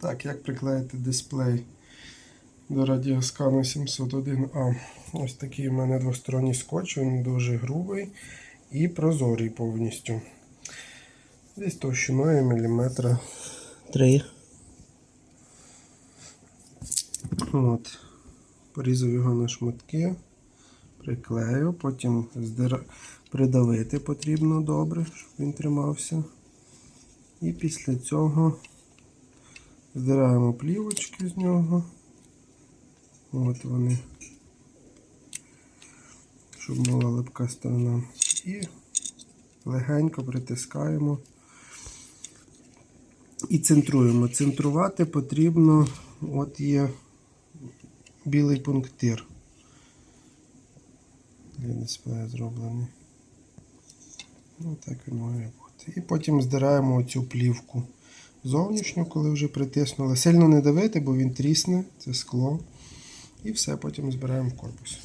Так, як приклеїти дисплей до радіоскану 701А? Ось такий у мене двосторонній скотч, він дуже грубий і прозорий повністю. Десь товщиною міліметра 3. От. Порізав його на шматки, приклею, потім здира... придавити потрібно добре, щоб він тримався. І після цього здираємо плівочки з нього. От вони. Щоб була липка сторона. І легенько притискаємо і центруємо. Центрувати потрібно, от є білий пунктир. Для дисплея зроблений. Ну, так він має бути. І потім здираємо цю плівку зовнішню, коли вже притиснули. Сильно не давити, бо він трісне, це скло. І все, потім збираємо в корпус.